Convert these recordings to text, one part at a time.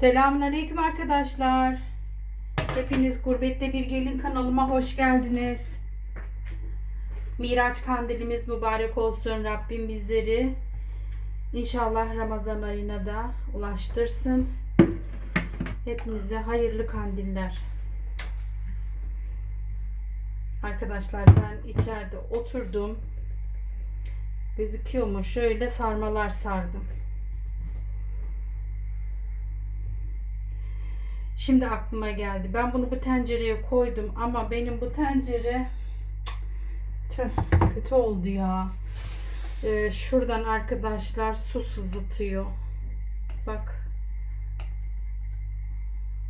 Selamünaleyküm arkadaşlar. Hepiniz Gurbette Bir Gelin kanalıma hoş geldiniz. Miraç kandilimiz mübarek olsun. Rabbim bizleri inşallah Ramazan ayına da ulaştırsın. Hepinize hayırlı kandiller. Arkadaşlar ben içeride oturdum. Gözüküyor mu? Şöyle sarmalar sardım. Şimdi aklıma geldi. Ben bunu bu tencereye koydum ama benim bu tencere tüh, kötü oldu ya. Ee, şuradan arkadaşlar su sızıtıyor. Bak.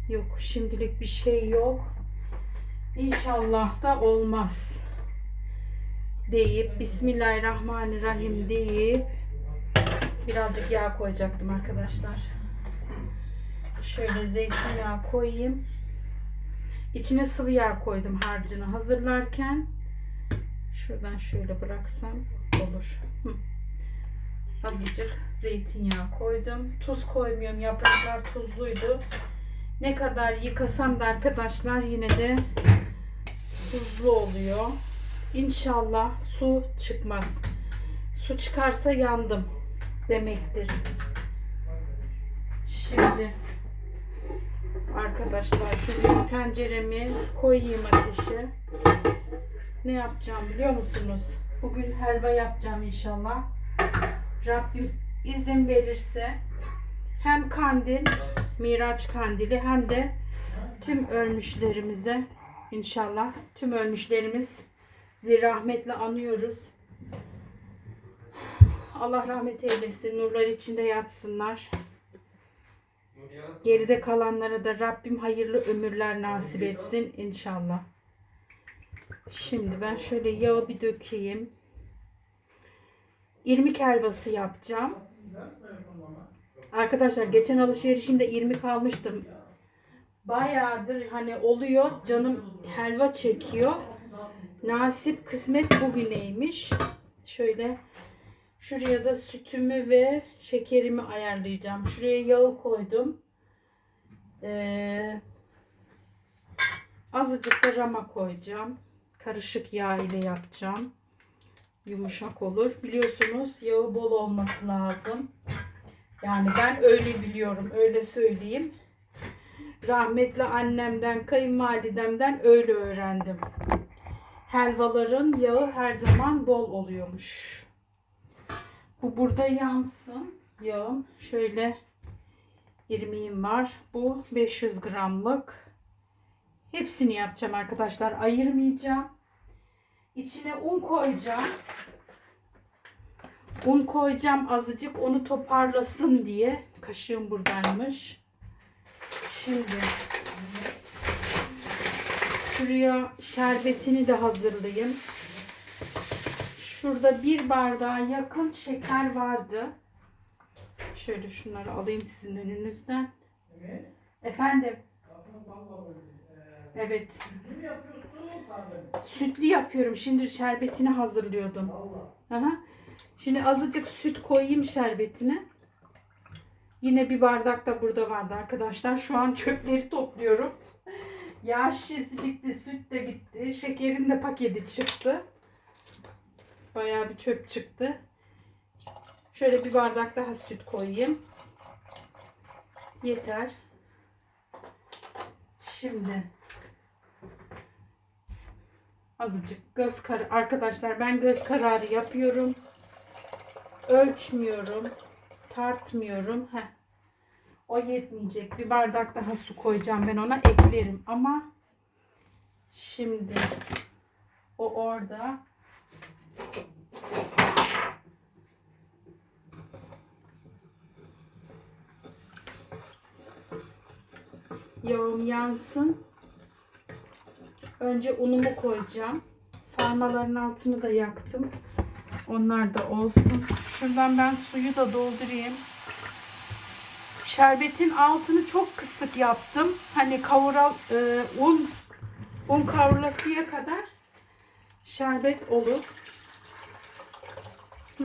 Yok şimdilik bir şey yok. İnşallah da olmaz. Deyip Bismillahirrahmanirrahim deyip birazcık yağ koyacaktım arkadaşlar. Şöyle zeytinyağı koyayım. İçine sıvı yağ koydum harcını hazırlarken. Şuradan şöyle bıraksam olur. Azıcık zeytinyağı koydum. Tuz koymuyorum. Yapraklar tuzluydu. Ne kadar yıkasam da arkadaşlar yine de tuzlu oluyor. İnşallah su çıkmaz. Su çıkarsa yandım demektir. Şimdi arkadaşlar şu bir tenceremi koyayım ateşe. Ne yapacağım biliyor musunuz? Bugün helva yapacağım inşallah. Rabbim izin verirse hem kandil, Miraç kandili hem de tüm ölmüşlerimize inşallah tüm ölmüşlerimiz rahmetle anıyoruz. Allah rahmet eylesin. Nurlar içinde yatsınlar. Geride kalanlara da Rabbim hayırlı ömürler nasip etsin inşallah. Şimdi ben şöyle yağı bir dökeyim. İrmik helvası yapacağım. Arkadaşlar geçen alışverişimde irmik almıştım. Bayağıdır hani oluyor canım helva çekiyor. Nasip kısmet bugüneymiş. Şöyle şuraya da sütümü ve şekerimi ayarlayacağım. Şuraya yağı koydum. Ee, azıcık da rama koyacağım. Karışık yağ ile yapacağım. Yumuşak olur. Biliyorsunuz yağı bol olması lazım. Yani ben öyle biliyorum. Öyle söyleyeyim. Rahmetli annemden, kayınvalidemden öyle öğrendim. Helvaların yağı her zaman bol oluyormuş. Bu burada yansın. Yağım şöyle irmiğim var. Bu 500 gramlık. Hepsini yapacağım arkadaşlar. Ayırmayacağım. İçine un koyacağım. Un koyacağım azıcık onu toparlasın diye. Kaşığım buradaymış. Şimdi şuraya şerbetini de hazırlayayım. Şurada bir bardağa yakın şeker vardı. Şöyle şunları alayım sizin önünüzden. Efendim. Evet. Sütlü yapıyorum. Şimdi şerbetini hazırlıyordum. Aha. Şimdi azıcık süt koyayım şerbetine. Yine bir bardak da burada vardı arkadaşlar. Şu an çöpleri topluyorum. Yağ şişesi bitti, süt de bitti. Şekerin de paketi çıktı. Bayağı bir çöp çıktı. Şöyle bir bardak daha süt koyayım. Yeter. Şimdi azıcık göz kararı arkadaşlar ben göz kararı yapıyorum. Ölçmüyorum. Tartmıyorum. Heh. O yetmeyecek. Bir bardak daha su koyacağım ben ona eklerim ama şimdi o orada Yağım yansın. Önce unumu koyacağım. Sarmaların altını da yaktım. Onlar da olsun. Şuradan ben suyu da doldurayım. Şerbetin altını çok kısık yaptım. Hani kavural e, un un kavrulasıya kadar şerbet olur. Hı,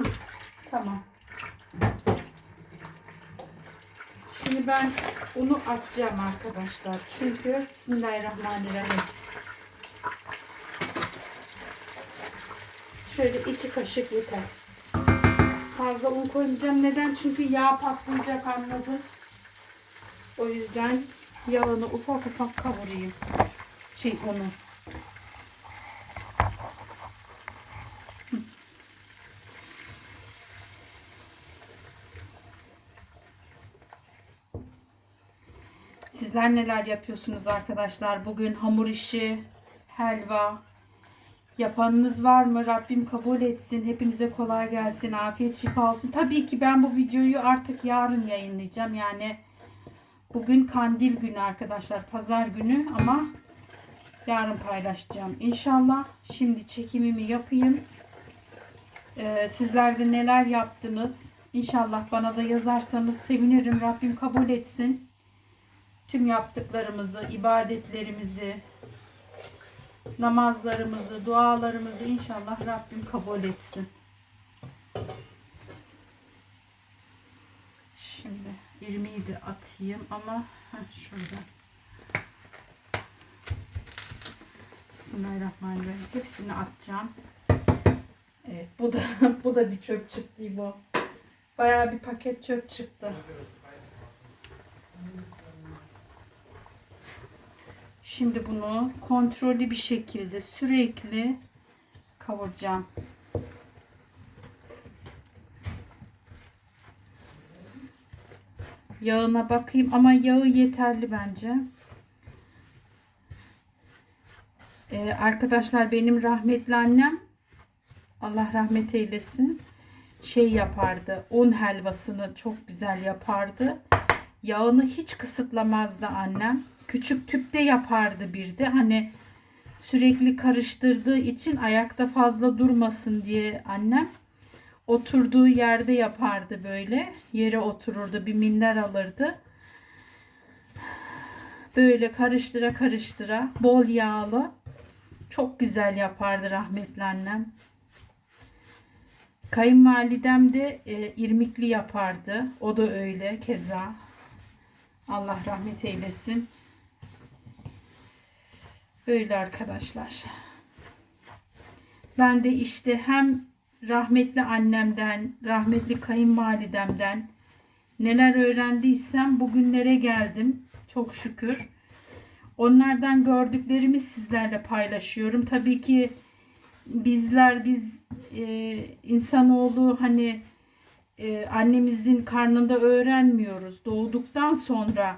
tamam. Şimdi ben unu atacağım arkadaşlar. Çünkü Bismillahirrahmanirrahim. Şöyle iki kaşık yeter. Fazla un koymayacağım. Neden? Çünkü yağ patlayacak anladım. O yüzden yağını ufak ufak kavurayım. Şey unu. Sizler neler yapıyorsunuz arkadaşlar? Bugün hamur işi, helva yapanınız var mı? Rabbim kabul etsin. Hepinize kolay gelsin. Afiyet şifa olsun. Tabii ki ben bu videoyu artık yarın yayınlayacağım. Yani bugün kandil günü arkadaşlar. Pazar günü ama yarın paylaşacağım. İnşallah şimdi çekimimi yapayım. Ee, sizler de neler yaptınız? İnşallah bana da yazarsanız sevinirim. Rabbim kabul etsin tüm yaptıklarımızı, ibadetlerimizi, namazlarımızı, dualarımızı inşallah Rabbim kabul etsin. Şimdi irmiği de atayım ama heh, şurada. Bismillahirrahmanirrahim. Hepsini atacağım. Evet, bu da bu da bir çöp çıktı bu. Bayağı bir paket çöp çıktı. Şimdi bunu kontrollü bir şekilde sürekli kavuracağım. Yağına bakayım ama yağı yeterli bence. Ee, arkadaşlar benim rahmetli annem Allah rahmet eylesin şey yapardı. Un helvasını çok güzel yapardı. Yağını hiç kısıtlamazdı annem küçük tüpte yapardı bir de. Hani sürekli karıştırdığı için ayakta fazla durmasın diye annem oturduğu yerde yapardı böyle. Yere otururdu, bir minder alırdı. Böyle karıştıra karıştıra bol yağlı çok güzel yapardı rahmetli annem. Kayınvalidem de e, irmikli yapardı. O da öyle keza. Allah rahmet eylesin. Böyle arkadaşlar. Ben de işte hem rahmetli annemden, rahmetli kayınvalidemden neler öğrendiysem bugünlere geldim. Çok şükür. Onlardan gördüklerimi sizlerle paylaşıyorum. Tabii ki bizler biz e, insanoğlu hani e, annemizin karnında öğrenmiyoruz. Doğduktan sonra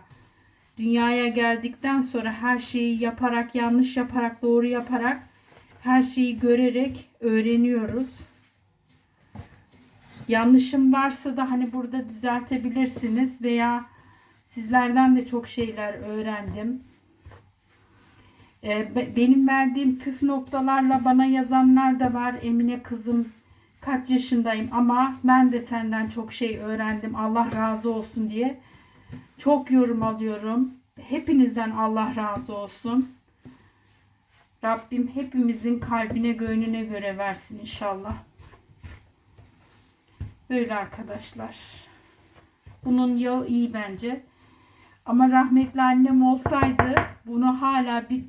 dünyaya geldikten sonra her şeyi yaparak, yanlış yaparak, doğru yaparak her şeyi görerek öğreniyoruz. Yanlışım varsa da hani burada düzeltebilirsiniz veya sizlerden de çok şeyler öğrendim. Ee, benim verdiğim püf noktalarla bana yazanlar da var. Emine kızım kaç yaşındayım ama ben de senden çok şey öğrendim. Allah razı olsun diye. Çok yorum alıyorum. Hepinizden Allah razı olsun. Rabbim hepimizin kalbine gönlüne göre versin inşallah. Böyle arkadaşlar. Bunun yağı iyi bence. Ama rahmetli annem olsaydı bunu hala bir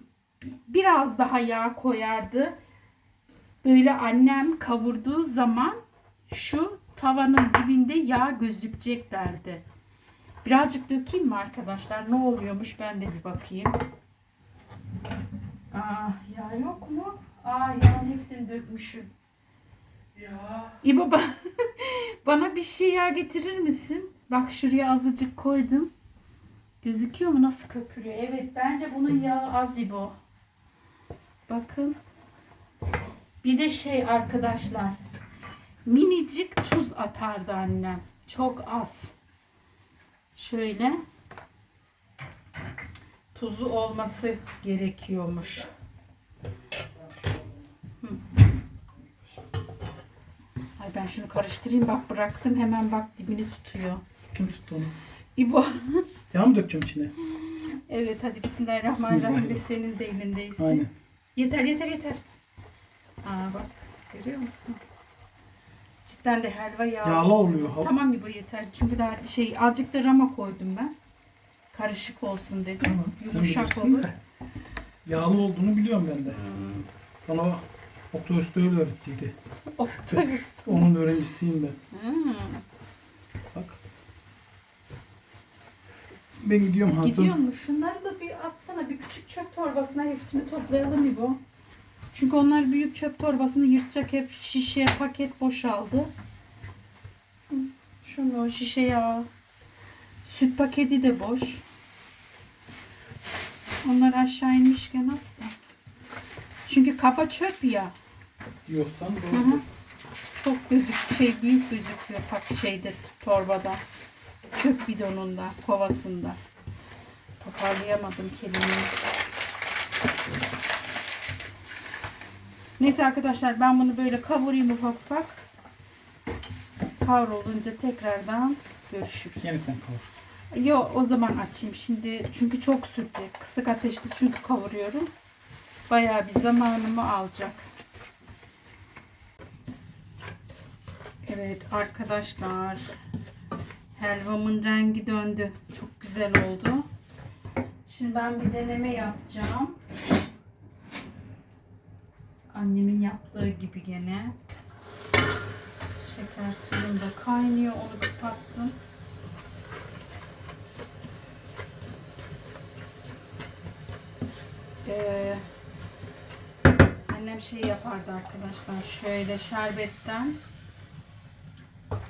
biraz daha yağ koyardı. Böyle annem kavurduğu zaman şu tavanın dibinde yağ gözükecek derdi. Birazcık dökeyim mi arkadaşlar? Ne oluyormuş ben de bir bakayım. Aa, yağ yok mu? Aa yağın hepsini dökmüşüm. Ya. İbo ba- bana bir şey yağ getirir misin? Bak şuraya azıcık koydum. Gözüküyor mu nasıl köpürüyor? Evet bence bunun yağı az İbo. Bakın. Bir de şey arkadaşlar. Minicik tuz atardı annem. Çok az. Şöyle. Tuzu olması gerekiyormuş. Hı. Ay ben şunu karıştırayım bak bıraktım hemen bak dibini tutuyor. Kim tuttu onu? İbo. Yağ mı dökeceğim içine? evet hadi bismillahirrahmanirrahim de senin de elindeysin. Aynen. Yeter yeter yeter. Aa bak görüyor musun? Cidden de helva yağlı. Yağlı oluyor. Tamam bu yeter. Çünkü daha şey azıcık da rama koydum ben. Karışık olsun dedim. Tamam. sen Yumuşak bilirsin olur. de. Yağlı olduğunu biliyorum ben de. Bana Oktay Usta öyle öğrettiydi. Oktay Usta. Onun öğrencisiyim ben. Hmm. Bak. Ben gidiyorum hatun. Gidiyor mu? Şunları da bir atsana. Bir küçük çöp torbasına hepsini toplayalım bu? Çünkü onlar büyük çöp torbasını yırtacak. Hep şişe, paket boşaldı. Şunu şişeye al. Süt paketi de boş. Onlar aşağı inmişken at da. Çünkü kaba çöp ya. Diyorsan Hı doğru. hı. Çok gözük şey büyük gözüküyor pak şeyde torbada. Çöp bidonunda, kovasında. Toparlayamadım kelimeyi. Neyse arkadaşlar ben bunu böyle kavurayım ufak ufak. Kavrulunca tekrardan görüşürüz. Yeniden kavur. Yo o zaman açayım şimdi çünkü çok sürecek. Kısık ateşte çünkü kavuruyorum. Bayağı bir zamanımı alacak. Evet arkadaşlar. Helvamın rengi döndü. Çok güzel oldu. Şimdi ben bir deneme yapacağım. Annemin yaptığı gibi gene. Şeker suyum da kaynıyor. Onu kapattım. Ee, annem şey yapardı arkadaşlar. Şöyle şerbetten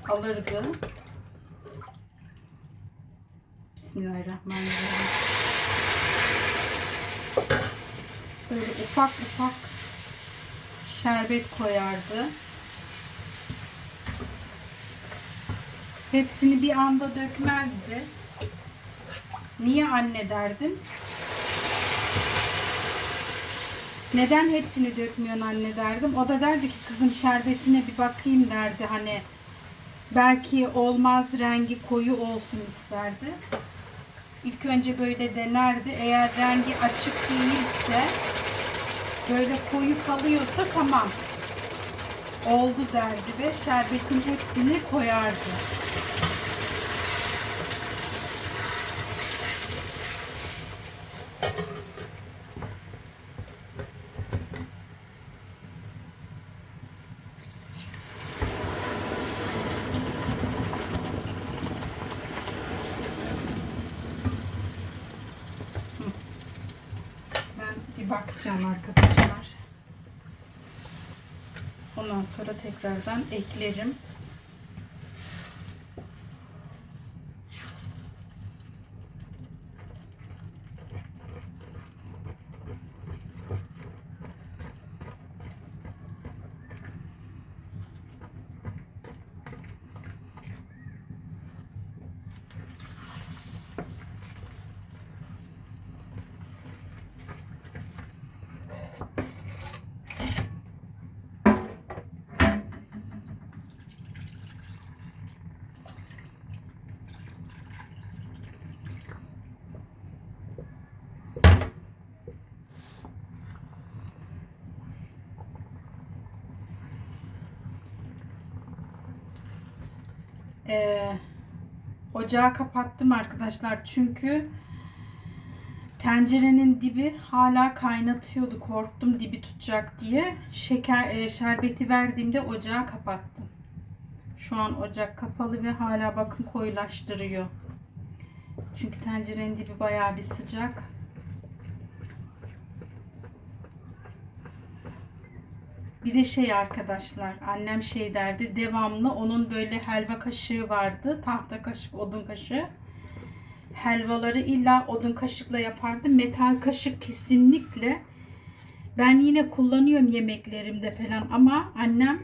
alırdı. Bismillahirrahmanirrahim. Böyle ufak ufak şerbet koyardı. Hepsini bir anda dökmezdi. Niye anne derdim? Neden hepsini dökmüyorsun anne derdim. O da derdi ki kızım şerbetine bir bakayım derdi. Hani belki olmaz rengi koyu olsun isterdi. İlk önce böyle denerdi. Eğer rengi açık değilse böyle koyu kalıyorsa tamam. Oldu derdi ve şerbetin hepsini koyardı. Bakacağım arkadaşlar. Ondan sonra tekrardan eklerim. Ee, ocağı kapattım arkadaşlar çünkü tencerenin dibi hala kaynatıyordu. Korktum dibi tutacak diye. Şeker e, şerbeti verdiğimde ocağı kapattım. Şu an ocak kapalı ve hala bakın koyulaştırıyor. Çünkü tencerenin dibi bayağı bir sıcak. Bir de şey arkadaşlar annem şey derdi devamlı onun böyle helva kaşığı vardı tahta kaşık odun kaşığı. Helvaları illa odun kaşıkla yapardı metal kaşık kesinlikle. Ben yine kullanıyorum yemeklerimde falan ama annem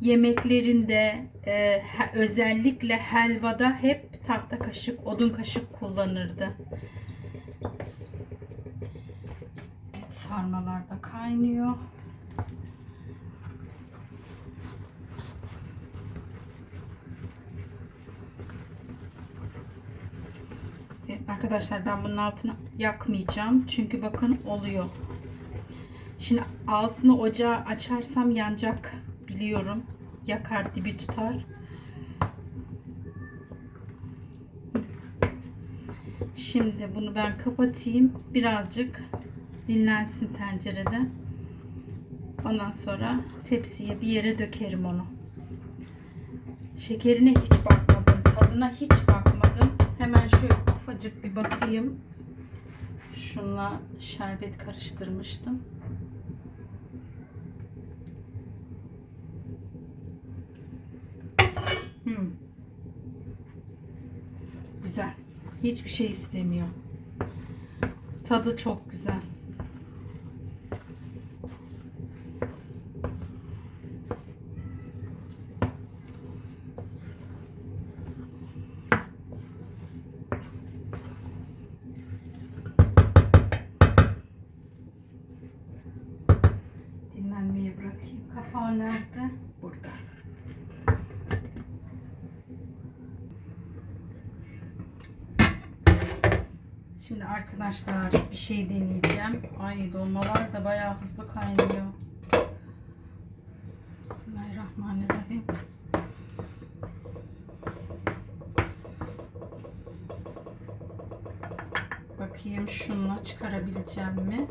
yemeklerinde e, özellikle helvada hep tahta kaşık odun kaşık kullanırdı. Evet, sarmalar da kaynıyor Evet, arkadaşlar ben bunun altını yakmayacağım. Çünkü bakın oluyor. Şimdi altını ocağı açarsam yanacak biliyorum. yakar dibi tutar. Şimdi bunu ben kapatayım. Birazcık dinlensin tencerede. Ondan sonra tepsiye bir yere dökerim onu. Şekerine hiç bakmadım. Tadına hiç bakmadım. Hemen şöyle ufacık bir bakayım. Şunla şerbet karıştırmıştım. Hmm. Güzel. Hiçbir şey istemiyor. Tadı çok güzel. Arkadaşlar bir şey deneyeceğim. Ay dolmalar da bayağı hızlı kaynıyor. Bismillahirrahmanirrahim. Bakayım şununla çıkarabileceğim mi?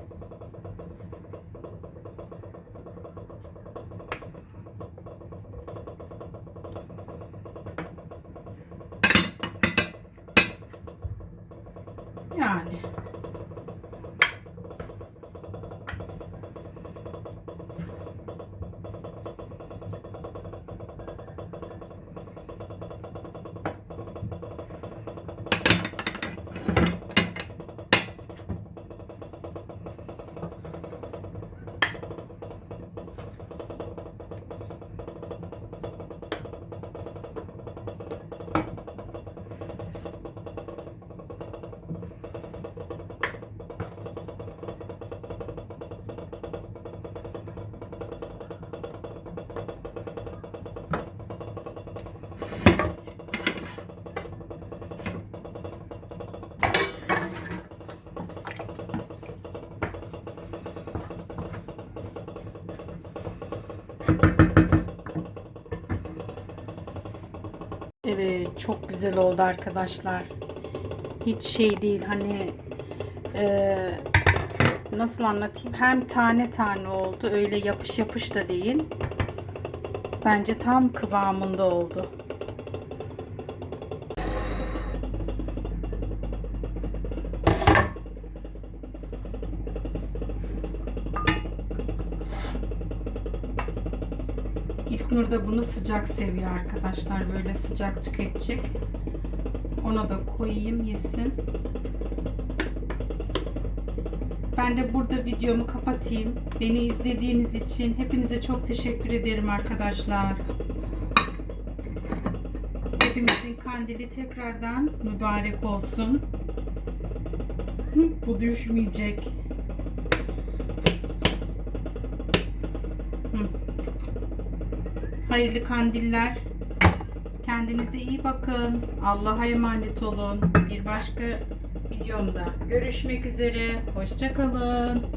Evet çok güzel oldu arkadaşlar. Hiç şey değil hani eee, nasıl anlatayım hem tane tane oldu öyle yapış yapış da değil. Bence tam kıvamında oldu. Da bunu sıcak seviyor arkadaşlar. Böyle sıcak tüketecek. Ona da koyayım yesin. Ben de burada videomu kapatayım. Beni izlediğiniz için hepinize çok teşekkür ederim arkadaşlar. Hepimizin kandili tekrardan mübarek olsun. Bu düşmeyecek. Hayırlı kandiller. Kendinize iyi bakın. Allah'a emanet olun. Bir başka videomda görüşmek üzere. Hoşçakalın.